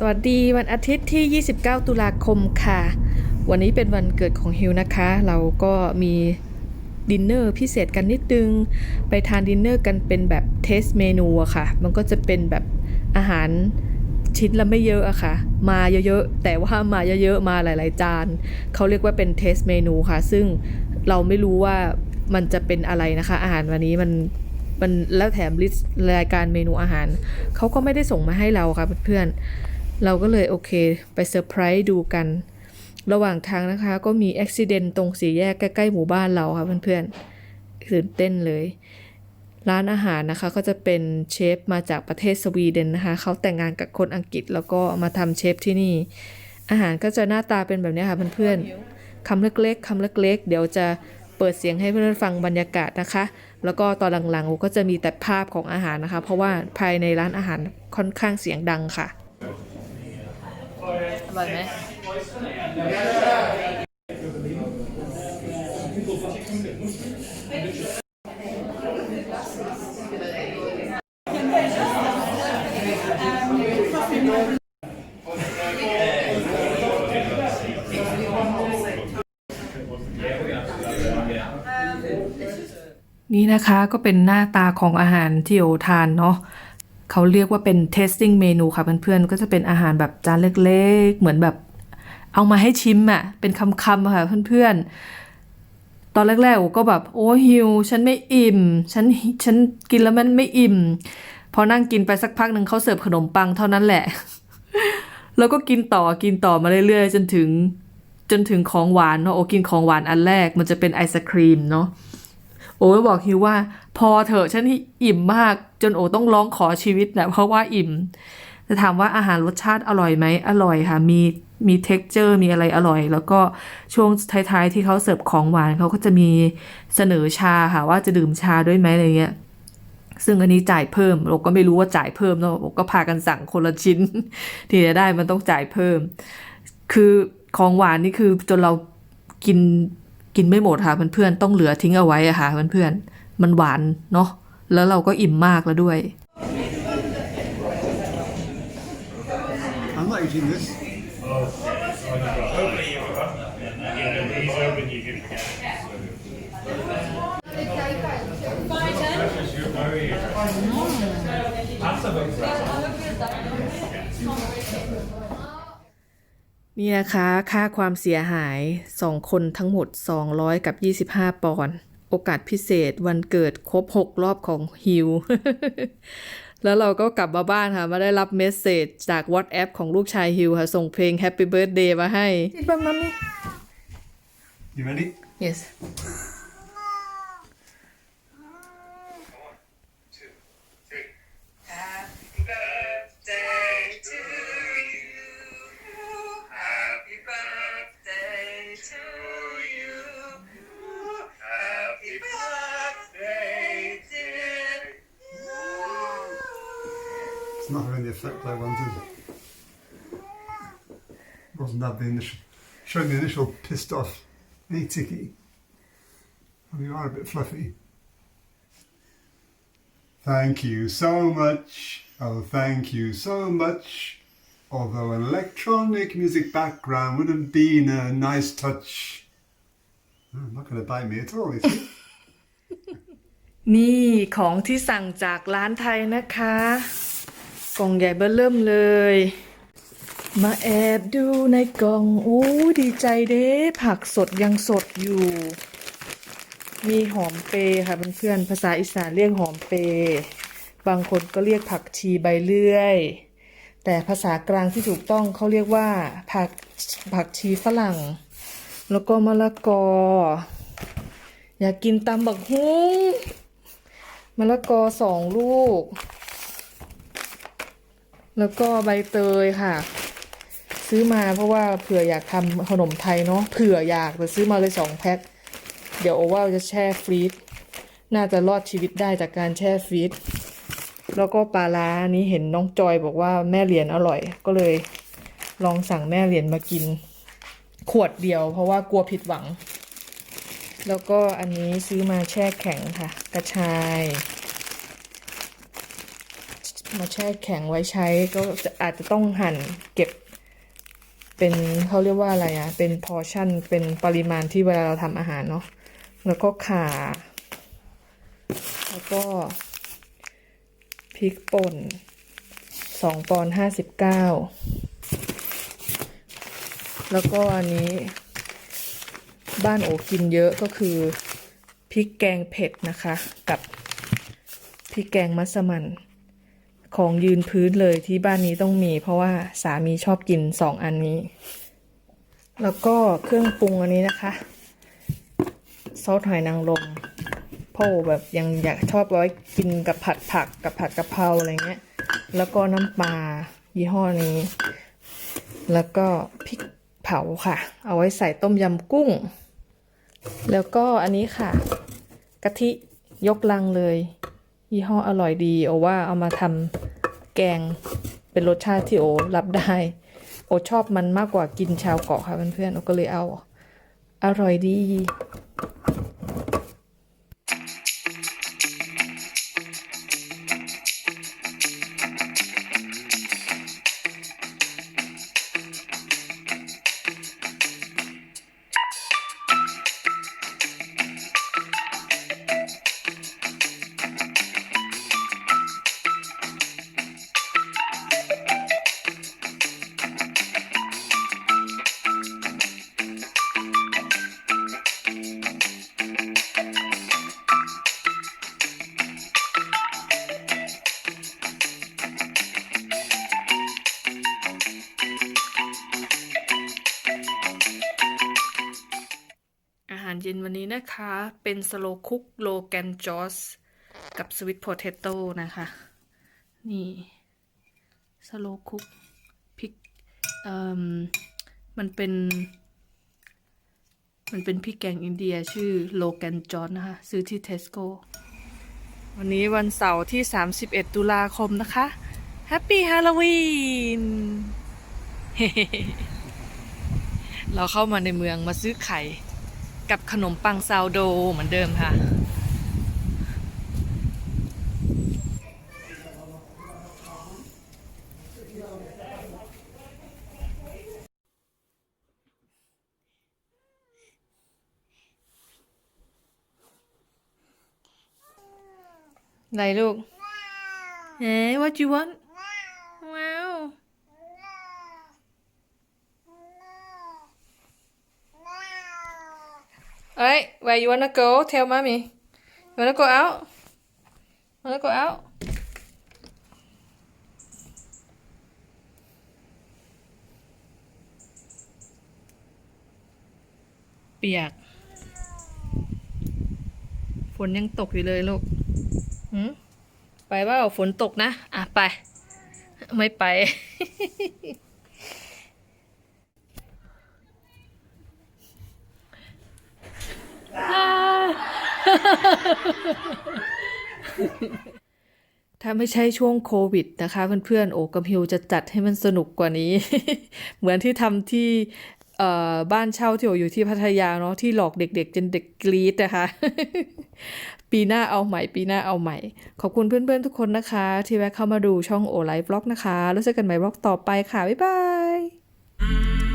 สวัสดีวันอาทิตย์ที่ 29 ตุลาคมค่ะ วันนี้เป็นวันเกิดของฮิวนะคะ เราก็มีดินเนอร์พิเศษกันนิดนึง ไปทานดินเนอร์กันเป็นแบบเทสเมนูอะค่ะ มันก็จะเป็นแบบอาหารชิ้นละไม่เยอะอะค่ะ มาเยอะๆ แต่ว่ามาเยอะๆ มาหลายๆ จาน เขาเรียกว่าเป็นเทสเมนูค่ะ ซึ่งเราไม่รู้ว่ามันจะเป็นอะไรนะคะ อาหารวันนี้มันมันแล้วแถมลิสต์รายการเมนูอาหาร เขาก็ไม่ได้ส่งมาให้เราค่ะเพื่อนๆ เราก็เลยโอเค ไปเซอร์ไพรส์ดูกัน ระหว่างทางนะคะก็มีอุบิเหตุตรงสี่แยกใกล้ๆหมู่บ้านเราค่ะเพื่อนๆตื่นเต้นเลย ร้านอาหารนะคะก็จะเป็นเชฟมาจากประเทศสวีเดนนะคะเขาแต่งงานกับคนอังกฤษแล้วก็มาทำเชฟที่นี่ อาหารก็จะหน้าตาเป็นแบบนี้ค่ะเพื่อนๆคำเล็กๆคำเล็กๆ เดี๋ยวจะเปิดเสียงให้เพื่อนๆฟังบรรยากาศนะคะ แล้วก็ตอนหลังๆก็จะมีแต่ภาพของอาหารนะคะ เพราะว่าภายในร้านอาหารค่อนข้างเสียงดังค่ะ อร่อยไหมนี่นะคะก็เป็นหน้าตาของอาหารที่โอทานเนาะ เขาเรียกว่าเป็น tasting เมนูค่ะเพื่อนๆ ก็จะเป็นอาหารแบบจานเล็กๆ เหมือนแบบเอามาให้ชิมอะ่ะ เป็นคำๆค่ะเพื่อนๆ ตอนแรกๆก็แบบโอ้หิว ฉันไม่อิ่ม ฉันฉันกินแล้วมันไม่อิ่ม พอนั่งกินไปสักพักหนึ่งเขาเสิร์ฟขนมปังเท่านั้นแหละ แล้วก็กินต่อกินต่อมาเรื่อยๆ จนถึงจนถึงของหวานเนาะโอกินของหวานอันแรกมันจะเป็นไอศครีมเนาะ โอ้ยบอกฮิวว่า พอเถอะฉันอิ่มมากจนโอต้องร้องขอชีวิตนะเพราะว่าอิ่มจะถามว่าอาหารรสชาติอร่อยไหมอร่อยค่ะมีมี t e x t อร์มีอะไรอร่อย แล้วก็ช่วงท้ายๆที่เขาเสิร์ฟของหวานเขาก็จะมีเสนอชาค่ะว่าจะดื่มชาด้วยไหมอะไรเงี้ยซึ่งอันนี้จ่ายเพิ่มเราก็ไม่รู้ว่าจ่ายเพิ่มเนาะก็พากันสั่งคนละชิ้น ที่จะได้มันต้องจ่ายเพิ่ม คือของหวานนี่คือจนเรากิน กินไม่หมดค่ะเพื่อนๆต้องเหลือทิ้งเอาไว้อะค่ะเพื่อนๆมันหวานเนาะแล้วเราก็อิ่มมากแล้วด้วย I'm not eating this. He's นี่นะคะค่าความเสียหาย 2 คนทั้งหมด 200 กับ 25 ปอนด์โอกาสพิเศษวันเกิดครบ 6 รอบของฮิว แล้วเราก็กลับมาบ้านค่ะ มาได้รับเมสเซจจาก WhatsApp ของลูกชายฮิวค่ะ ส่งเพลง Happy Birthday มาให้ที่บ้านมัมมี่ You ready? yes It's not having the effect I wanted. Wasn't that the initial, showing the initial pissed off, hey Tiki? Well, you are a bit fluffy. Thank you so much. Oh, thank you so much. Although an electronic music background would have been a nice touch. Oh, not going to bite me at all, is it? นี่ของที่สั่งจากร้านไทยนะคะ กล่องใหญ่เบ้อเริ่มเลย มาแอบดูในกล่องโอ้ดีใจเด้ผักสดยังสดอยู่ มีหอมเปรค่ะเพื่อนๆภาษาอีสานเรียกหอมเปรบางคนก็เรียกผักชีใบเลื่อย แต่ภาษากลางที่ถูกต้องเขาเรียกว่า ผักผักชีฝรั่ง แล้วก็มะละกอ อยากกินตำบักฮุ้งมะละกอสองลูก แล้วก็ใบเตยค่ะ ซื้อมาเพราะว่าเผื่ออยากทำขนมไทยเนาะเผื่ออยากแต่ซื้อมาเลยสองแพ็คเดี๋ยวโอว่าจะแช่ฟรีซน่าจะรอดชีวิตได้จากการแช่ฟรีซแล้วก็ปลาร้านี้เห็นน้องจอยบอกว่าแม่เหรียญอร่อย ก็เลยลองสั่งแม่เหรียญมากิน ขวดเดียว เพราะว่ากลัวผิดหวัง แล้วก็อันนี้ซื้อมาแช่แข็งค่ะ กระชาย มาแช่แข็งไว้ใช้ก็จะอาจจะต้องหั่นเก็บ เป็นเขาเรียกว่าอะไรอะ่ะเป็นพอชั่นเป็นปริมาณที่เวลาเราทำอาหารเนาะแล้วก็ข่าแล้วก็พริกป่นสองปอนห้าสิบเก้าแล้วก็อันนี้บ้านโอกินเยอะก็คือพริกแกงเผ็ดนะคะ กับพริกแกงมัสมั่น ของยืนพื้นเลยที่บ้านนี้ต้องมี เพราะว่าสามีชอบกินสองอันนี้ แล้วก็เครื่องปรุงอันนี้นะคะ ซอสหอยนางรมพ่อแบบยังอยากชอบร้อยกินกับผัดผักกับผัดกะเพราอะไรเงี้ย แล้วก็น้ำปลายี่ห้อนี้ แล้วก็พริกเผาค่ะ เอาไว้ใส่ต้มยำกุ้ง แล้วก็อันนี้ค่ะ กะทิยกลังเลย ยี่ห้ออร่อยดีโอว่าเอามาทำแกงเป็นรสชาติที่โอรับได้ โอชอบมันมากกว่ากินชาวเกาะค่ะเพื่อนๆโอก็เลยเอา อร่อยดีาหารเย็นวันนี้นะคะ เป็นสโลคุกโลแกนจอสกับสวิตโพเทโต้นะคะ นี่สโลคุกพริกเอ่มมันเป็น มันเป็นพริกแกงอินเดียชื่อโลแกนจอสนะคะ ซื้อที่เทสโก้วันนี้วันเสาร์ที่ 31 ตุลาคมนะคะแฮปปี้ฮาโลวีนเราเข้ามาในเมืองมาซื้อไข่ กับขนมปังซาวโดเหมือนเดิมค่ะ ไหนลูกเอ๊ะ what you want ว้าว Alright, where you wanna go? Tell mommy. You wanna go out? Wanna go out? เปียก ฝนยังตกอยู่เลยลูกไปว่าฝนตกนะ อะไป ไม่ไป ถ้าไม่ใช่ช่วงโควิดนะคะเพื่อนๆโอกับฮิวจะจัดให้มันสนุกกว่านี้ เหมือนที่ทำที่บ้านเช่าที่ออยู่ที่พัทยาเนาะที่หลอกเด็ก ๆ จนเด็กกรี๊ดนะคะปีหน้าเอาใหม่ ปีหน้าเอาใหม่ ขอบคุณเพื่อนๆทุกคนนะคะ ที่แวะเข้ามาดูช่องโอไลฟ์บล็อกนะคะ แล้วเจอกันใหม่บล็อกต่อไปค่ะ บ๊ายบาย